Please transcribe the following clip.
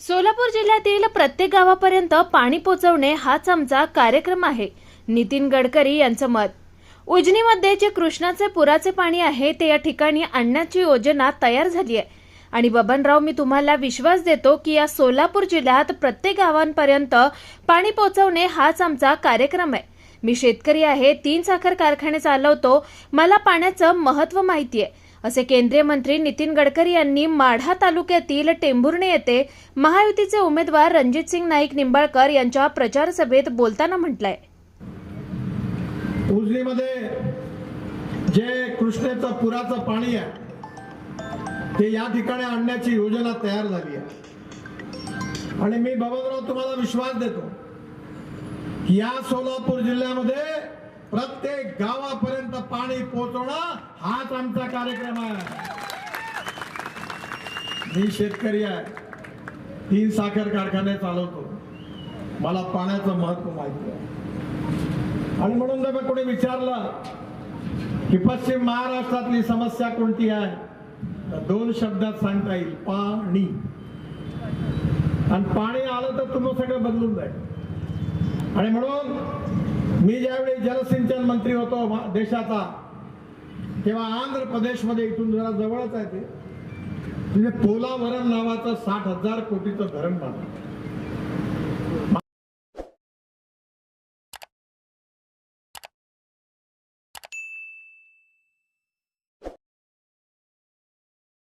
सोलापूर जिल्ह्यातील प्रत्येक गावापर्यंत पाणी पोचवणे हाच आमचा कार्यक्रम आहे. नितीन गडकरी यांचं मत. उजनीमध्ये जे कृष्णाचे पुराचे पाणी आहे ते या ठिकाणी आणण्याची योजना तयार झाली आहे. आणि बबनराव मी तुम्हाला विश्वास देतो की या सोलापूर जिल्ह्यात प्रत्येक गावांपर्यंत पाणी पोचवणे हाच आमचा कार्यक्रम आहे. मी शेतकरी आहे तीन साखर कारखाने चालवतो मला पाण्याचं महत्त्व माहिती आहे. असे केंद्रीय मंत्री नितीन गडकरी यांनी माढा तालुक्यातील टेंभुर्णे येथे महायुतीचे उमेदवार रणजितसिंग नाईक निंबाळकर यांच्या प्रचार सभेत बोलताना म्हटलंय. उजनीमध्ये जे कृष्णेचं पुराचं पाणी आहे ते या ठिकाणी आणण्याची योजना तयार झाली आहे. आणि मी बाबाराव तुम्हाला विश्वास देतो या सोलापूर जिल्ह्यामध्ये प्रत्येक गावापर्यंत पाणी पोहोचवणं हाच आमचा कार्यक्रम आहे. मी शेतकरी आहे. तीन साखर कारखाने चालवतो. मला पाण्याचं महत्त्व माहिती आहे. आणि म्हणून जर कोणी विचारलं की पश्चिम महाराष्ट्रातली समस्या कोणती आहे तर दोन शब्दात सांगता येईल पाणी. आणि पाणी आलं तर तुम्ही सगळं बदलून जाईल. आणि म्हणून मी ज्यावेळी जलसिंचन मंत्री होतो देशाचा तेव्हा आंध्र प्रदेशमध्ये इथून जरा जवळच आहे ते. म्हणजे पोलावरम नावाचं साठ हजार कोटीचं धरण बांधलं.